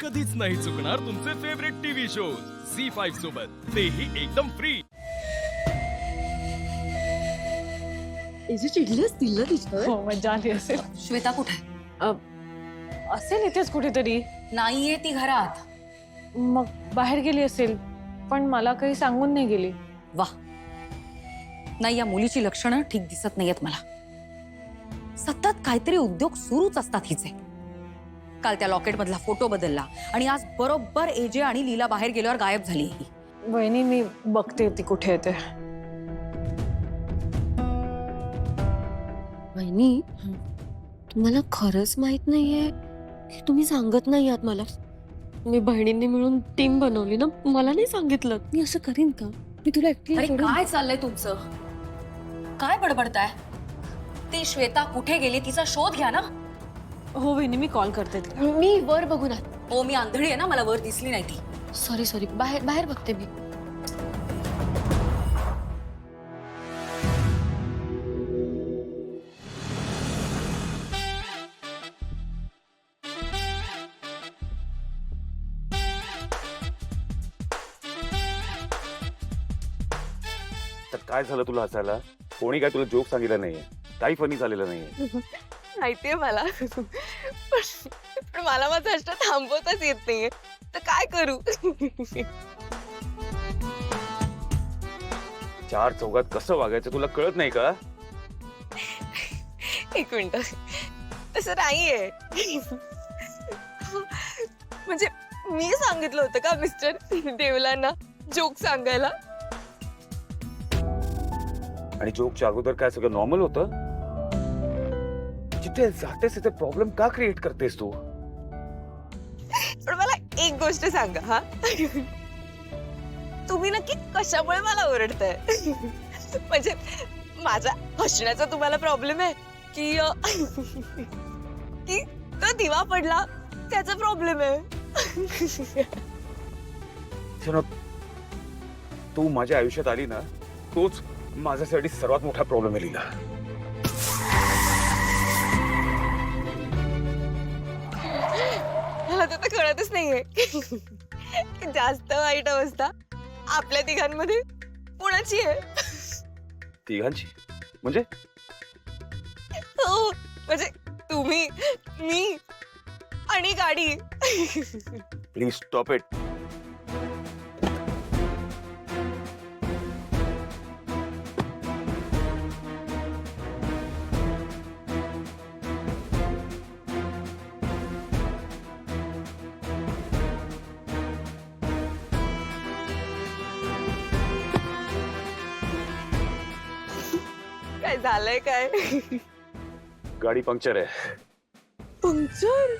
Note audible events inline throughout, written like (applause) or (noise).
कधीच नाही चुकणार तुमचे favourite TV shows Zee five सोबत. तेही एकदम फ्री इजी चिडली असतील ना तिच्यावर. हो मजा आली असेल. श्वेता कुठे? अ, असेल इथेच कुठेतरी. नाहीये ती घरात. मग बाहेर गेली असेल पण मला काही सांगून नाही गेली. वा. नाही या मुलीची लक्षणं ठीक दिसत नाहीयेत मला. सतत काहीतरी उद्योग सुरूच असतात हिचे. काल त्या लॉकेट मधला फोटो बदलला. आणि आज बरोबर एजे आणि लीला बाहेर गेल्यावर गायब झाली ही. वहिनी मी बघते ती कुठे येते वहिनी तुम्हाला खरंच माहीत नाहीये? की तुम्ही सांगत नाही आहात मला. मी बहिणींनी मिळून टीम बनवली ना मला नाही सांगितलं. मी असं करीन का? मी तुला अरे एकटी काय चाललंय तुमचं? काय बडबडताय? ती श्वेता कुठे गेली? तिचा शोध घ्या ना. हो वहिनी मी कॉल करते तिला. मी वर बघून आत हो मी आंधळी आहे ना मला वर दिसली नाही ती. सॉरी सॉरी बाहेर बाहेर बघते मी. तर काय झालं तुला हसायला? कोणी काय तुला जोक सांगितला नाहीये? काही फनी झालेलं नाहीये? (laughs) माहितीये मला. पण पण मला माझं हसणं थांबवताच येत नाहीये. तर काय करू? चार चौघात कसं वागायचं तुला कळत नाही का? एक मिनिट. तसं नाहीये. म्हणजे मी सांगितलं होतं का मिस्टर देवलांना? जोक सांगायला. आणि जोकच्या अगोदर काय सगळं नॉर्मल होतं? जिथे जातेस तिथे प्रॉब्लेम का क्रिएट करतेस तू? पण मला एक गोष्ट सांगा हा? तुम्ही नक्की कशामुळे मला ओरडताय? म्हणजे माझ्या हसण्याचा तुम्हाला प्रॉब्लेम आहे? की अ, की तो दिवा पडला त्याचा प्रॉब्लेम आहे? शनो, तू माझ्या आयुष्यात आली ना तोच माझ्यासाठी सर्वात मोठा प्रॉब्लेम आहे लीला. मला तर आता कळतच नाहीये. की (laughs) जास्त वाईट अवस्था. आपल्या तिघांमध्ये कुणाची आहे? तिघांची? म्हणजे? हो म्हणजे तुम्ही मी आणि गाडी. प्लीज स्टॉप इट काय झालंय काय? गाडी पंक्चर आहे. Puncture?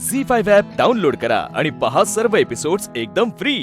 Zee five app download करा आणि पहा सर्व एपिसोड्स एकदम फ्री.